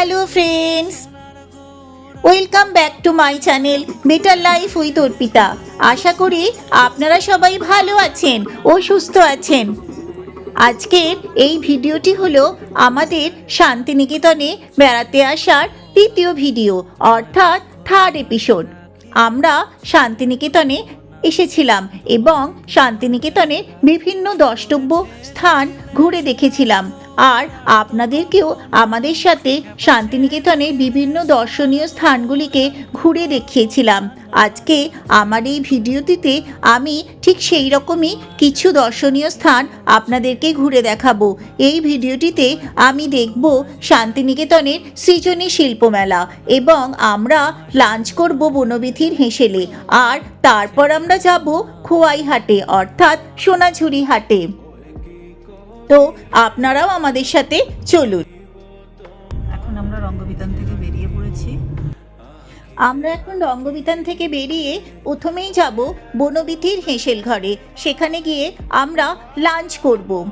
Hello friends welcome back to my channel better life with Arpita আশা করি আপনারা সবাই ভালো আছেন ও সুস্থ আছেন। আজকের এই ভিডিওটি হলো আমাদের শান্তিনিকেতনে বেড়াতে আসার তৃতীয় ভিডিও, অর্থাৎ থার্ড এপিসোড আমরা শান্তিনিকেতনে এসেছিলাম এবং শান্তিনিকেতনের বিভিন্ন দ্রষ্টব্য স্থান ঘুরে দেখেছিলাম। আর আপনাদেরকেও আমাদের সাথে শান্তিনিকেতনের বিভিন্ন দর্শনীয় স্থানগুলিকে ঘুরে দেখিয়েছিলাম। আজকে আমার এই ভিডিওটিতে আমি ঠিক সেই রকমই কিছু দর্শনীয় স্থান আপনাদেরকে ঘুরে দেখাবো। এই ভিডিওটিতে আমি দেখব শান্তিনিকেতনের সৃজনী শিল্পমেলা এবং আমরা লাঞ্চ করব বনবিথির হেসেলে। আর তারপর আমরা যাব খোয়াই হাটে অর্থাৎ সোনাঝুরি হাটে। তো আপনারাও আমাদের সাথে চলুন। এখন আমরা রঙ্গবিতান থেকে বেরিয়ে পড়েছি। আমরা এখন রঙ্গবিতান থেকে বেরিয়ে প্রথমেই যাব বনবিথির হেসেল ঘরে। সেখানে গিয়ে আমরা লাঞ্চ করব।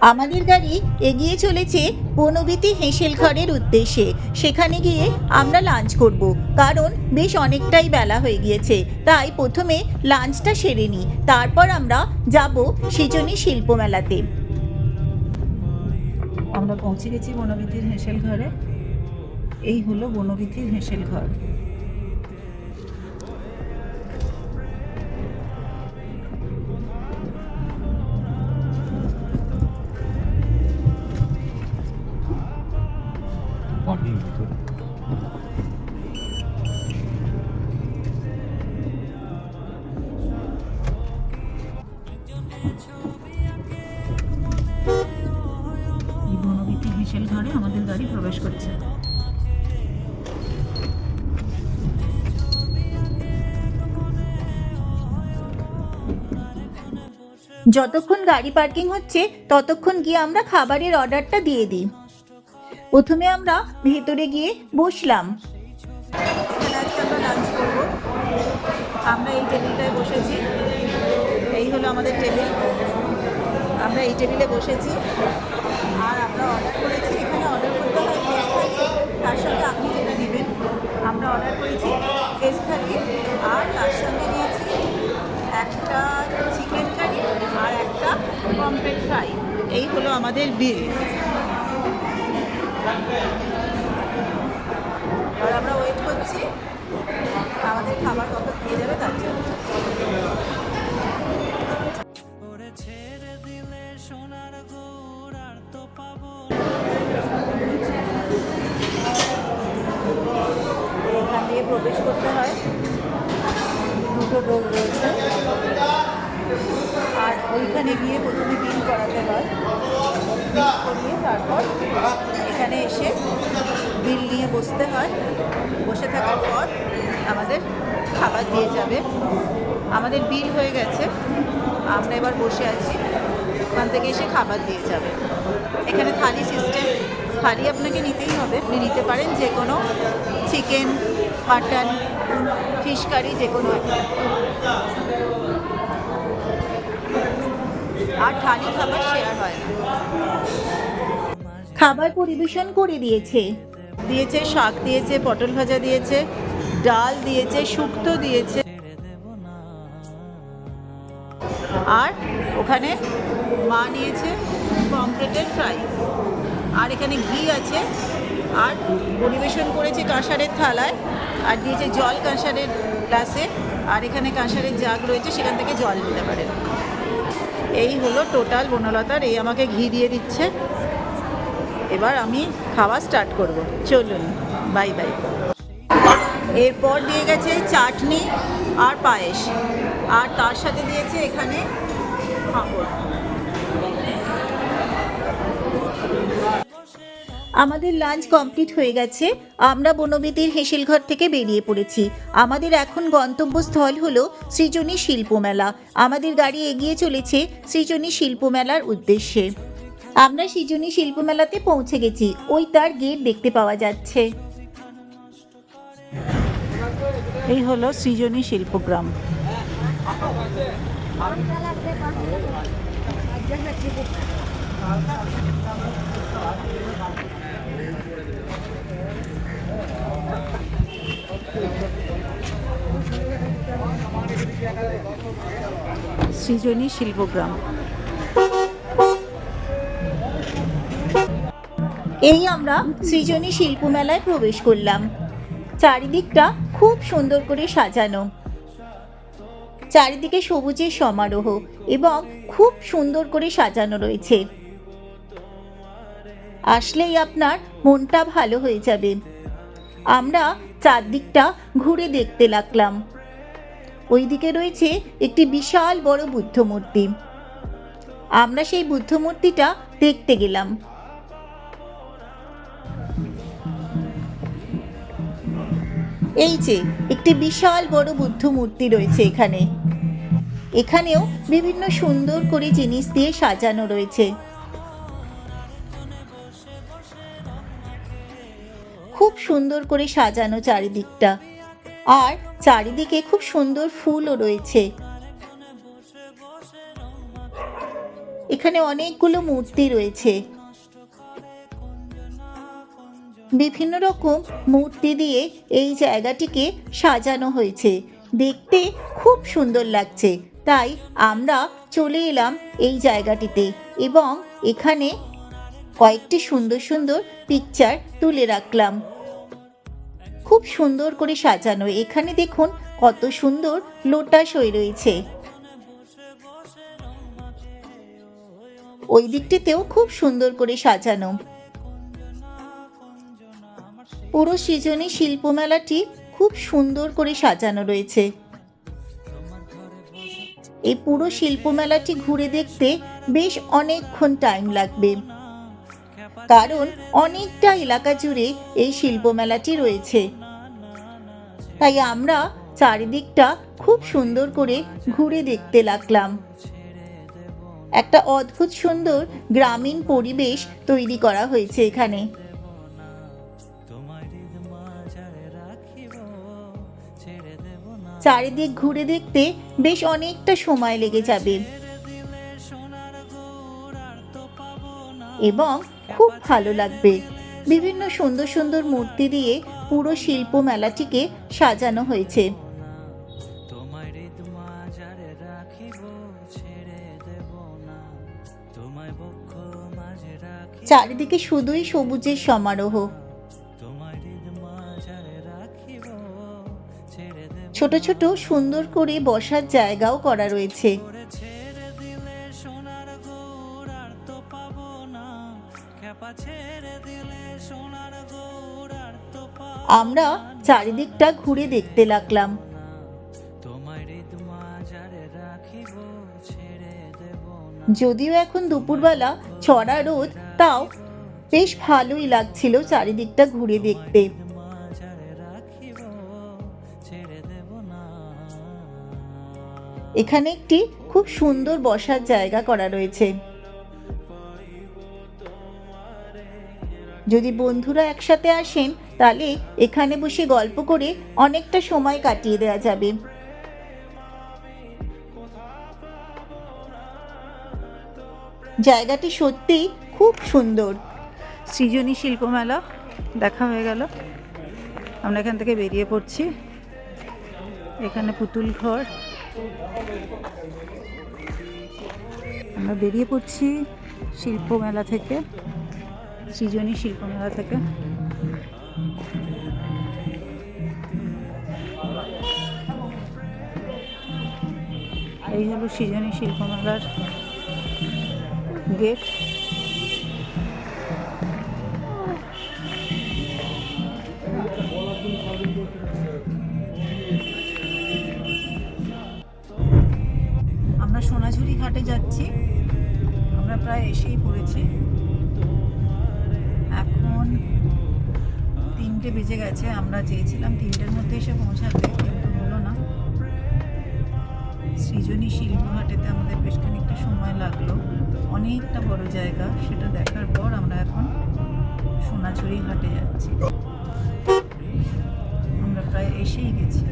আমাদের গাড়ি এগিয়ে চলেছে বনবিতি হেসেল ঘরের উদ্দেশ্যে। সেখানে গিয়ে আমরা লাঞ্চ করব। কারণ বেশ অনেকটাই বেলা হয়ে গিয়েছে। তাই প্রথমে লাঞ্চটা সেরে নিই। তারপর আমরা যাব সৃজনী শিল্পমেলাতে। আমরা পৌঁছে গেছি বনবিধির হেঁসেল ঘরে। এই হলো বনবিধির হেঁসেল ঘর। আমাদের গাড়ি প্রবেশ করছে। যতক্ষণ গাড়ি পার্কিং হচ্ছে, ততক্ষণ গিয়ে আমরা খাবারের অর্ডারটা দিয়ে দিই। প্রথমে আমরা ভেতরে গিয়ে বসলাম। আমরা এই টেবিলটায় বসেছি। এই হলো আমাদের টেবিল আমরা এই টেবিলে বসেছি। আর আমরা অর্ডার করেছি এখানে অর্ডার করতে হয় ভেজ থালি তার সঙ্গে আপনি যেটা নেবেন আমরা অর্ডার করেছি ভেজ থালি আর তার সঙ্গে নিয়েছি একটা চিকেন কারি আর একটা পমফ্রেট ফ্রাই এই হলো আমাদের বিল এবার আমরা ওয়েট করছি। আমাদের খাবার কত দিয়ে যাবে তার জন্য। দিয়ে প্রবেশ করতে হয়। দুটো ডোর রয়েছে। আর ওইখানে গিয়ে প্রথমে বিল করাতে হয়। করিয়ে তারপর এখানে এসে বিল নিয়ে বসতে হয়। বসে থাকার পর আমাদের খাবার দিয়ে যাবে। আমাদের বিল হয়ে গেছে। আমরা এবার বসে আছি। ওখান থেকে এসে খাবার দিয়ে যাবে। এখানে থালি সিস্টেম থালি আপনাকে নিতেই হবে। আপনি নিতে পারেন যে কোনো চিকেন মাটন ফিশ কারি যে কোনো আর থালি খাবার শেয়ার হয় না। খাবার পরিবেশন করে দিয়েছে। দিয়েছে শাক দিয়েছে পটল ভাজা দিয়েছে ডাল দিয়েছে শুক্তো দিয়েছে। আর ওখানে মা নিয়েছে পমফ্রেটের ফ্রাই। আর এখানে ঘি আছে। আর পরিবেশন করেছে কাঁসারের থালায়, আর দিয়েছে জল কাঁসারের গ্লাসে, আর এখানে কাঁসারের জাগ রয়েছে, সেখান থেকে জল নিতে পারেন। এই হলো টোটাল বনলতার, এই আমাকে ঘি দিয়ে দিচ্ছে। এবার আমি খাওয়া স্টার্ট করব। চলুন, বাই বাই। এরপর দিয়ে গেছে চাটনি আর পায়েস, আর তার সাথে দিয়েছে এখানে পাঁপড়। আমাদের লাঞ্চ কমপ্লিট হয়ে গেছে। আমরা বনবিতির হেসেলঘর থেকে বেরিয়ে পড়েছি। আমাদের এখন গন্তব্যস্থল হলো সৃজনী শিল্পমেলা আমাদের গাড়ি এগিয়ে চলেছে সৃজনী শিল্পমেলার উদ্দেশ্যে। আমরা সৃজনী শিল্পমেলাতে পৌঁছে গেছি। ওই তার গেট দেখতে পাওয়া যাচ্ছে। এই হলো সৃজনী শিল্পগ্রাম। সৃজনী শিল্পগ্রাম। এই আমরা সৃজনী শিল্প মেলায় প্রবেশ করলাম। চারিদিকটা খুব সুন্দর করে সাজানো। চারিদিকে সবুজের সমারোহ এবং খুব সুন্দর করে সাজানো রয়েছে। আসলেই আপনার মনটা ভালো হয়ে যাবে। আমরা চারদিকটা ঘুরে দেখতে লাগলাম। ওইদিকে রয়েছে একটি বিশাল বড় বুদ্ধ মূর্তি। আমরা সেই বুদ্ধ মূর্তিটা দেখতে গেলাম। এই যে, একটি বিশাল বড় বুদ্ধ মূর্তি রয়েছে এখানে। এখানেও বিভিন্ন সুন্দর করে জিনিস দিয়ে সাজানো রয়েছে। খুব সুন্দর করে সাজানো চারিদিকটা। আর চারিদিকে খুব সুন্দর ফুলও রয়েছে। এখানে অনেকগুলো মূর্তি রয়েছে। বিভিন্ন রকম মূর্তি দিয়ে এই জায়গাটিকে সাজানো হয়েছে। দেখতে খুব সুন্দর লাগছে। তাই আমরা চলে এলাম এই জায়গাটিতে এবং এখানে কয়েকটি সুন্দর সুন্দর পিকচার তুলে রাখলাম। খুব সুন্দর করে সাজানো। এখানে দেখুন কত সুন্দর লোটাস হয়ে রয়েছে। ওই দিকটিতেও খুব সুন্দর করে সাজানো। পুরো সৃজনী শিল্প মেলাটি খুব সুন্দর করে সাজানো রয়েছে। এই পুরো শিল্প মেলাটি ঘুরে দেখতে বেশ অনেকক্ষণ টাইম লাগবে। কারণ অনেকটা এলাকা জুড়ে এই শিল্প মেলাটি রয়েছে। তাই আমরা চারিদিকটা খুব সুন্দর করে ঘুরে দেখতে লাগলাম। একটা অদ্ভুত সুন্দর গ্রামীণ পরিবেশ তৈরি করা হয়েছে এখানে। চারিদিক ঘুরে দেখতে বেশ অনেকটা সময় লেগে যাবে। এবং খুব ভালো লাগবে। বিভিন্ন সুন্দর সুন্দর মূর্তি দিয়ে পুরো শিল্প মেলাটিকে সাজানো হয়েছে। চারিদিকে শুধুই সবুজের সমারোহ। ছোট ছোট সুন্দর করে বসার জায়গাও করা রয়েছে। আমরা চারিদিকটা ঘুরে দেখতে লাগলাম। যদিও এখন দুপুরবেলা চড়া রোদ, তাও বেশ ভালোই লাগছিল চারিদিকটা ঘুরে দেখতে। এখানে একটি খুব সুন্দর বসার জায়গা করা রয়েছে। যদি বন্ধুরা একসাথে আসেন তাহলে এখানে বসে গল্প করে অনেকটা সময় কাটিয়ে দেওয়া যাবে। জায়গাটি সত্যিই খুব সুন্দর। সৃজনী শিল্পমেলা, দেখা হয়ে গেল। আমরা এখান থেকে বেরিয়ে পড়ছি। এখানে পুতুল ঘর। আমরা বেরিয়ে পড়ছি শিল্পমেলা থেকে, সৃজনী শিল্পমেলা থেকে। এই হলো সৃজনী শিল্প মেলার গেট। আমরা সোনাঝুরি ঘাটে যাচ্ছি। আমরা প্রায় এসেই পড়েছি। এখন তিনটে বেজে গেছে, আমরা চেয়েছিলাম তিনটের মধ্যে এসে পৌঁছাতে। সৃজনী শিল্পঘাটেতে আমাদের বেশ খানিকটা সময় লাগল। অনেকটা বড় জায়গা, সেটা দেখার পর আমরা এখন সোনাঝুরি হাটে যাচ্ছি। আমরা প্রায় এসেই গেছি।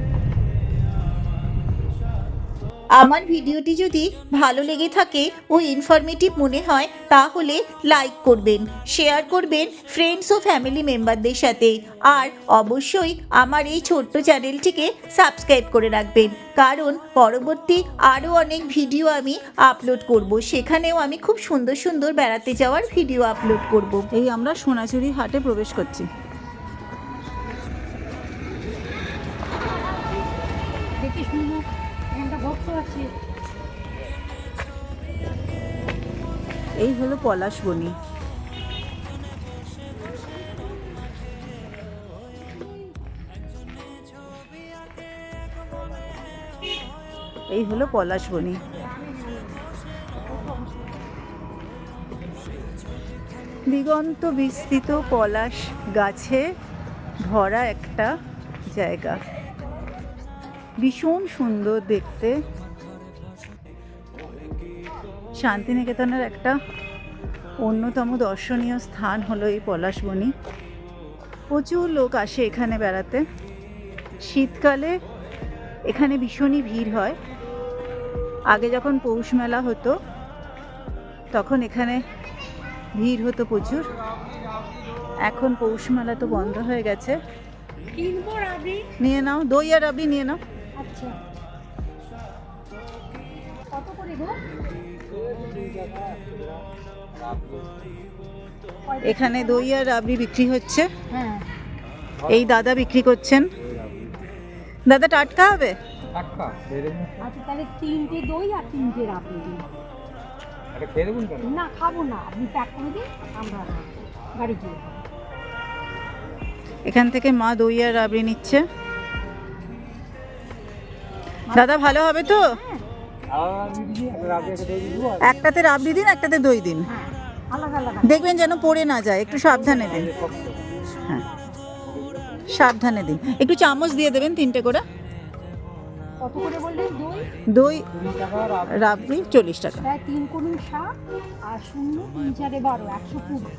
আমার ভিডিওটি যদি ভালো লেগে থাকে ও ইনফরমেটিভ মনে হয়, তাহলে লাইক করবেন শেয়ার করবেন ফ্রেন্ডস ও ফ্যামিলি মেম্বারদের সাথে। আর অবশ্যই আমার এই ছোট্ট চ্যানেলটিকে সাবস্ক্রাইব করে রাখবেন, কারণ পরবর্তী আরও অনেক ভিডিও আমি আপলোড করব। সেখানেও আমি খুব সুন্দর সুন্দর বেড়াতে যাওয়ার ভিডিও আপলোড করব। এই আমরা সোনাঝুরি হাটে প্রবেশ করছি। পলাশবনি এই হলো পলাশবনি দিগন্ত বিস্তৃত পলাশ গাছে ভরা একটা জায়গা। ভীষণ সুন্দর দেখতে। শান্তিনিকেতনের একটা অন্যতম দর্শনীয় স্থান হলো এই পলাশবনি। প্রচুর লোক আসে এখানে বেড়াতে। শীতকালে এখানে ভীষণই ভিড় হয়। আগে যখন পৌষ মেলা হতো তখন এখানে ভিড় হতো প্রচুর। এখন পৌষ মেলা তো বন্ধ হয়ে গেছে। নিয়ে নাও দই আর রাবড়ি নিয়ে নাও। আচ্ছা। কত করে গো? এখানে দই আর রাবড়ি বিক্রি হচ্ছে। হ্যাঁ। এই দাদা বিক্রি করছেন। দাদা টাটকা হবে? আচ্ছা তাহলে তিনটে দই আর তিনটে রাবড়ি। না খাব না। আপনি প্যাক করে দিন আমরা গাড়ি গিয়ে এখান থেকে মা দই আর রাবড়ি নিচ্ছে। দাদা ভালো হবে তো? আর একটাতে রাবড়ি দিন একটাতে দই দিন। হ্যাঁ। দেখবেন যেন পড়ে না যায় একটু সাবধানে দিন। হ্যাঁ। সাবধানে দিন। একটু চামচ দিয়ে দেবেন তিনটে করে। কত করে বললেন? দই? রাবড়ি চল্লিশ টাকা। প্রায় তিন কোটি ষাট আর শূন্য তিন চারে বারো একশো কুড়ি।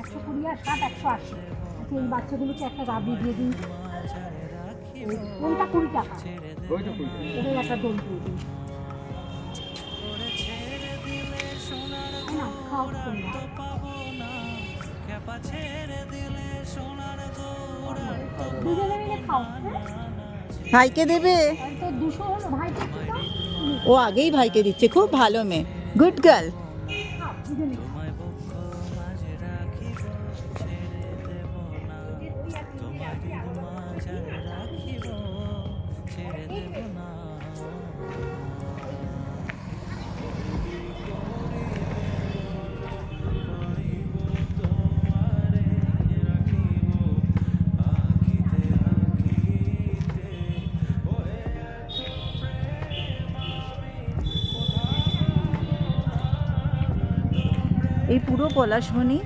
একশো কুড়ি আর ষাট একশো আশি। আচ্ছা এই বাচ্চাগুলোকে একটা রাবড়ি দিয়ে দিন। কোনটা কুড়ি টাকা? কুড়ি টাকা একটা দই দিয়ে দিন। না। তোমরা দুজনে মিলে খাও হ্যাঁ? ভাইকে দেবে? তাহলে তো দুশো হলো ভাই একটু দাও। তুমি ও আগেই ভাইকে দিচ্ছে খুব ভালো মেয়ে। গুড গার্ল পুরো পলাশমণি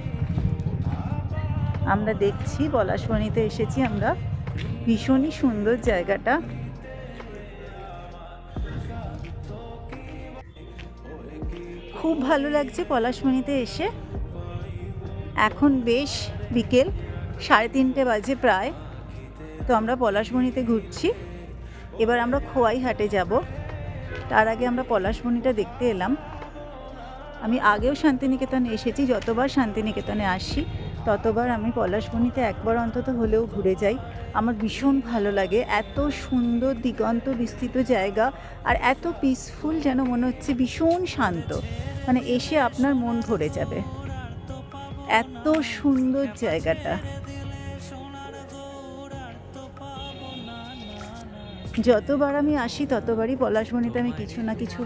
আমরা দেখছি পলাশমণিতে এসেছি আমরা। ভীষণই সুন্দর জায়গাটা। খুব ভালো লাগছে পলাশমণিতে এসে। এখন বেশ বিকেল, সাড়ে তিনটে বাজে প্রায়। তো আমরা পলাশমণিতে ঘুরছি। এবার আমরা খোয়াই হাটে যাব। তার আগে আমরা পলাশমণিটা দেখতে এলাম। আমি আগেও শান্তিনিকেতনে এসেছি, যতবার শান্তিনিকেতনে আসি, ততবার আমি পলাশবনিতে একবার অন্তত হলেও ঘুরে যাই। আমার ভীষণ ভালো লাগে, এত সুন্দর দিগন্ত বিস্তৃত জায়গা আর এত পিসফুল যেন মনে হচ্ছে ভীষণ শান্ত। মানে এসে আপনার মন ভরে যাবে। এত সুন্দর জায়গাটা। যতবার আমি আসি, ততবারই পলাশবনিতে আমি কিছু না কিছু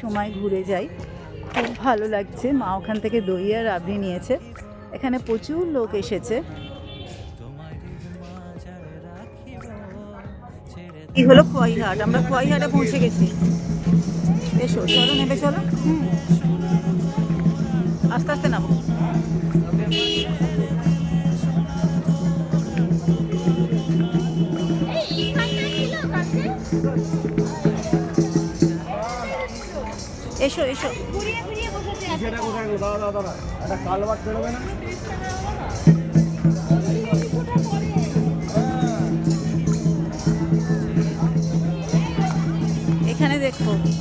সময় ঘুরে যাই। খুব ভালো লাগছে। মা ওখান থেকে দই আর রাবড়ি নিয়েছে। এখানে প্রচুর লোক এসেছে। এই হলো? খোয়াইহাট আমরা খোয়াইহাটে পৌঁছে গেছি। এসো, চলো নেবে চলো। আস্তে আস্তে নামো। এসো এসো। সেটা কোথায় গো দাদা দাদা একটা কালবাট বেরোবে না?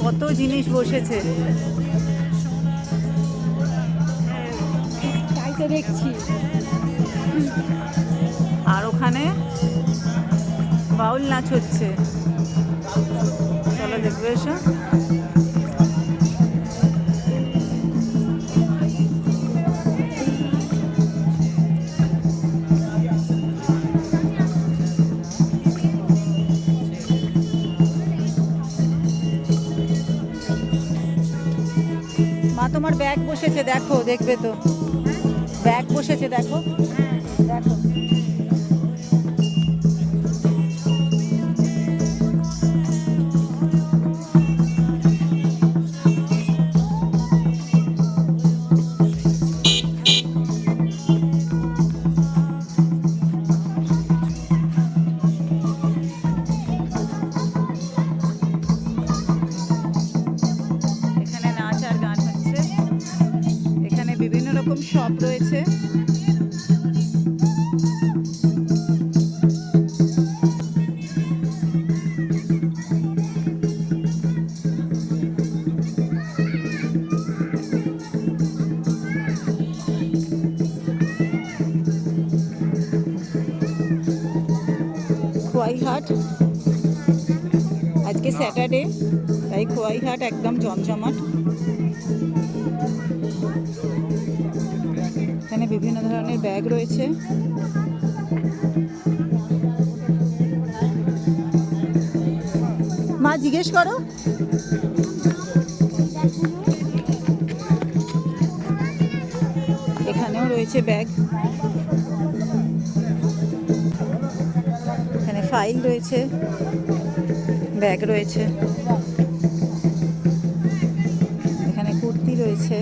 কত জিনিস বসেছে। তাই তো দেখছি। আর ওখানে বাউল নাচ হচ্ছে। চলো দেখবে এসো। বসেছে দেখো দেখবে তো। ব্যাগ বসেছে দেখো। খোয়াইহাট আজকে স্যাটারডে তাই খোয়াইহাট একদম জমজমাট। এখানে বিভিন্ন ধরনের ব্যাগ রয়েছে। মা জিজ্ঞেস করো। রয়েছে। ব্যাগ রয়েছে। এখানে কুর্তি রয়েছে।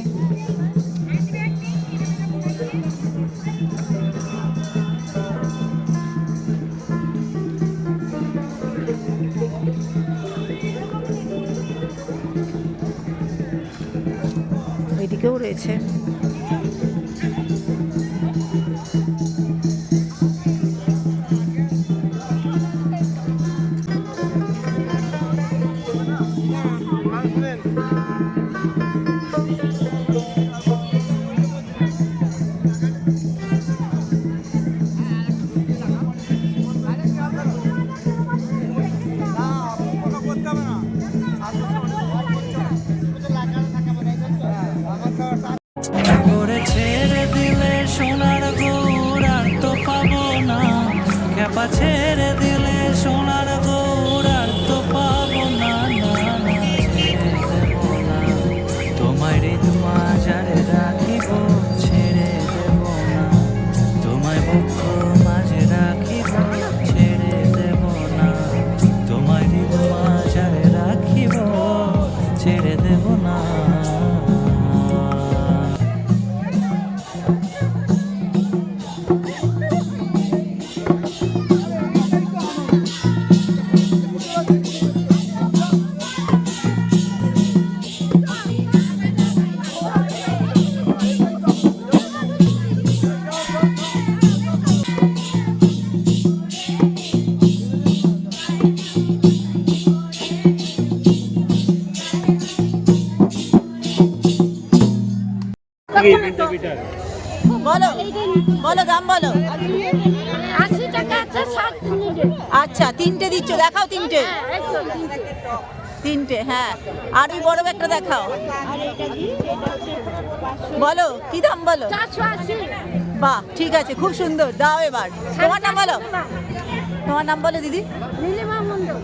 এদিকেও রয়েছে। বলো দাম বলো। আশি টাকা আছে ষাট আচ্ছা তিনটে দিচ্ছ দেখাও তিনটে। তিনটে। তিনটে হ্যাঁ। আর ওই বড় ব্যাগটা দেখাও। বলো কি দাম বলো? বাহ ঠিক আছে খুব সুন্দর। দাও এবার। তোমার নাম বলো। তোমার নাম বলো দিদি। নীলিমা মন্ডল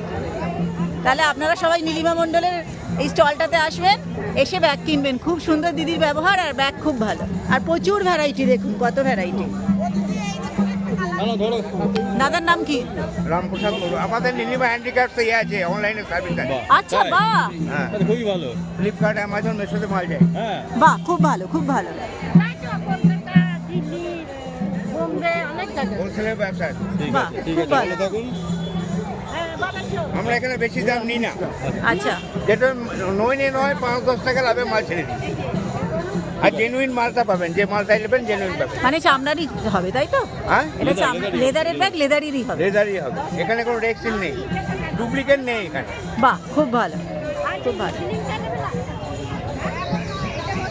তাহলে আপনারা সবাই নীলিমা মণ্ডলের এই স্টলটাতে আসবেন। এসে ব্যাগ কিনবেন। খুব সুন্দর দিদির ব্যবহার আর ব্যাগ খুব ভালো। আর প্রচুর ভ্যারাইটি দেখুন কত ভ্যারাইটি দাদার নাম কি? রামপ্রসাদ আমাদের নীলিমা হ্যান্ডিক্রাফট ইয়ে আছে অনলাইনে সার্ভিস আছে আচ্ছা বাহ। হ্যাঁ। খুবই ভালো। ফ্লিপকার্ট অ্যামাজন মেশোতে মাল যায়। হ্যাঁ। বাহ খুব ভালো খুব ভালো। হোলসেলের ব্যবসা। ঠিক আছে ঠিক আছে ভালো। থাকুন। হ্যাঁ আমরা এখানে বেশি দাম নিই না। আচ্ছা। যেটা নয় নিয়ে নয় পাঁচ দশ টাকা লাভে মাল ছেড়ে দিই। আর জেনুইন মালটা পাবেন যে মালটাই নেবেন জেনুইন পাবেন। মানে চামড়ারই হবে তাই তো? হ্যাঁ? এটা লেদারের ব্যাগ লেদারেরই হবে। লেদারই হবে। এখানে কোনো রেক্সিল নেই। ডুপ্লিকেট নেই এখানে। বাহ খুব ভালো। খুব ভালো।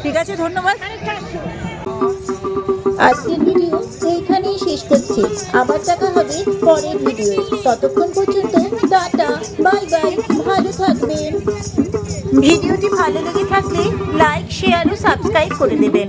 ঠিক আছে ধন্যবাদ। আজকের ভিডিও এইখানে শেষ করছি আবার দেখা হবে পরের ভিডিও ততক্ষণ পর্যন্ত টাটা বাই বাই ভালো থাকবেন ভিডিওটি ভালো লেগে থাকলে লাইক শেয়ার ও সাবস্ক্রাইব করে দেবেন